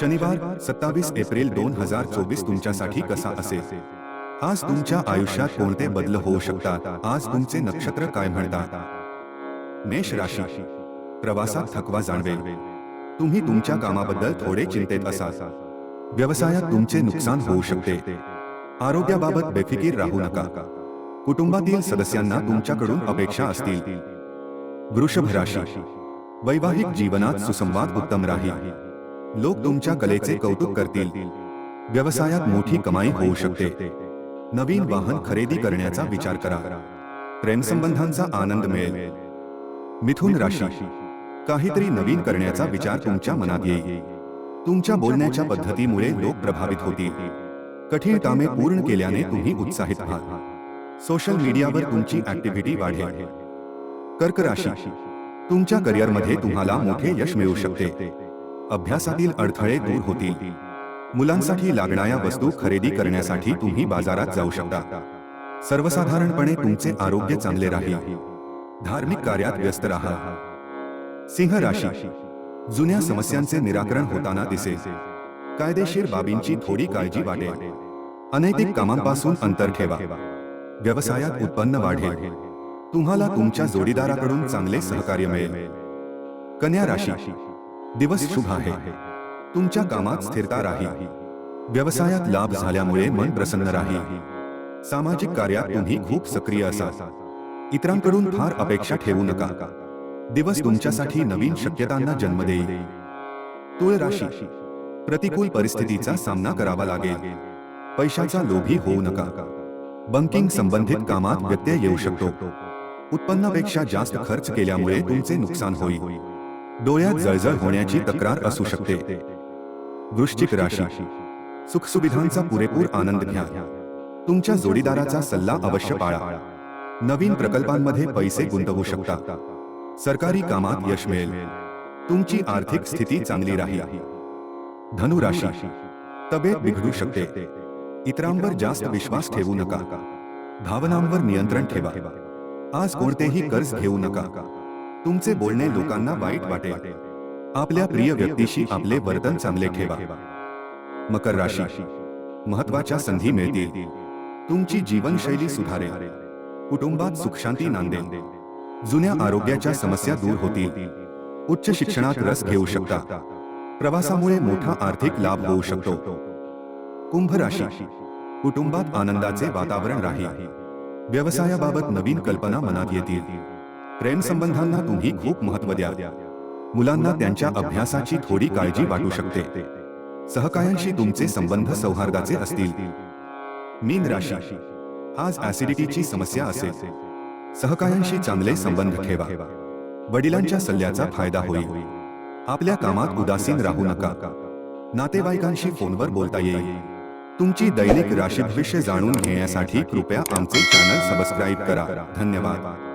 शनिवार, सत्तावीस एप्रिल दोन हज़ार चोवीस तुमच्यासाठी कसा असेल? आज तुमच्या आयुष्यात कोणते बदल होऊ शकतात? आज तुमचे नक्षत्र काय म्हणतात? मेष राशी, प्रवासात थकवा जाणवेल. तुम्ही तुमच्या कामाबद्दल थोडे चिंतेत असाल. व्यवसायात तुमचे नुकसान होऊ शकते. आरोग्याबाबत बेफिकीर राहू नका. कुटुंबातील सदस्यांना तुमच्याकडून अपेक्षा असतील. वृषभ राशी, वैवाहिक जीवनात सुसंवाद उत्तम राहील. लोक तुमच्या कलेचे कौतुक करतील. व्यवसायात मोठी कमाई होऊ शकते. नवीन वाहन खरेदी करण्याचा विचार करा. प्रेमसंबंधांचा आनंद मिळेल. मिथुन राशी. काहीतरी नवीन करण्याचा विचार तुमच्या मनात येईल. तुमच्या बोलण्याच्या पद्धतीमुळे लोक प्रभावित होतील. कठीण कामे पूर्ण केल्याने तुम्ही उत्साहित व्हाल सोशल मीडियावर तुमची ऍक्टिव्हिटी वाढेल. कर्क राशी. तुमच्या करिअरमध्ये तुम्हाला मोठे यश मिळू शकते. अभ्यासातील अडथळे दूर होतील. मुलांसाठी लागणाऱ्या वस्तू खरेदी करण्यासाठी तुम्ही बाजारात जाऊ शकता. सर्वसाधारणपणे तुमचे आरोग्य चांगले राहील. धार्मिक कार्यात व्यस्त राहा. सिंह राशी. जुन्या समस्यांचे निराकरण होताना दिसेल. कायदेशीर बाबींची थोडी काळजी वाटेल. अनैतिक कामांपासून अंतर ठेवा. व्यवसायात उत्पन्न वाढेल. तुम्हाला तुमच्या जोडीदाराकडून चांगले सहकार्य मिळेल. कन्या राशी. दिवस शुभ आहे. तुमच्या कामात स्थिरता राहील व्यवसायात लाभ झाल्यामुळे मन प्रसन्न राहील सामाजिक कार्यात तुम्ही खूप सक्रिय असाल. इतरांकडून फार अपेक्षा ठेवू नका. दिवस तुमच्यासाठी नवीन शक्यतांना जन्म देईल. तुळ राशी. प्रतिकूल परिस्थितीचा सामना करावा लागेल. पैशाचा लोभी होऊ नका. बँकिंग संबंधित कामात व्यत्यय येऊ शकतो. उत्पन्नापेक्षा जास्त खर्च केल्यामुळे तुमचे नुकसान होईल. डोळ्यात जळजळ होण्याची तक्रार असू शकते. वृश्चिक राशी. सुखसुविधांचा पुरेपूर आनंद घ्या. तुमच्या जोडीदाराचा सल्ला अवश्य पाळा. नवीन प्रकल्पांमध्ये पैसे गुंतवू शकता. सरकारी कामात यश मिळेल. तुमची आर्थिक स्थिती चांगली राहील. धनु राशी तब्येत बिघडू शकते. इतरांवर जास्त विश्वास ठेवू नका. भावनांवर नियंत्रण ठेवा. आज कोणतेही कर्ज घेऊ नका. तुमचे बोलणे लोकांना वाईट वाटेल. आपल्या प्रिय व्यक्तीशी आपले वर्तन चांगले ठेवा. मकर राशी. महत्त्वाच्या संधी मिळतील. तुमची जीवनशैली सुधारेल. कुटुंबात सुखशांती नांदेल. जुन्या आरोग्याच्या समस्या दूर होतील. उच्च शिक्षणात रस घेऊ शकता. प्रवासामुळे मोठा आर्थिक लाभ होऊ शकतो. कुंभ राशी. कुटुंबात आनंदाचे वातावरण राहील. व्यवसायाबाबत नवीन कल्पना मनात येतील. प्रेम संबंधांना तुम्ही खूप महत्त्व द्या. मुलांना त्यांच्या अभ्यासाची थोडी काळजी वाटू शकते. सहकायांशी तुमचे संबंध सौहार्दाचे असतील. मीन राशी. आज ऍसिडिटीची समस्या असेल. सहकायांशी चांगले संबंध ठेवा. वडिलांच्या सल्ल्याचा फायदा होईल. आपल्या कामात उदासीन राहू नका. नातेवाईकांशी फोनवर बोलता येईल. तुमची दैनिक राशी भविष्य जाणून घेण्यासाठी कृपया आमचे चॅनल सबस्क्राईब करा. धन्यवाद.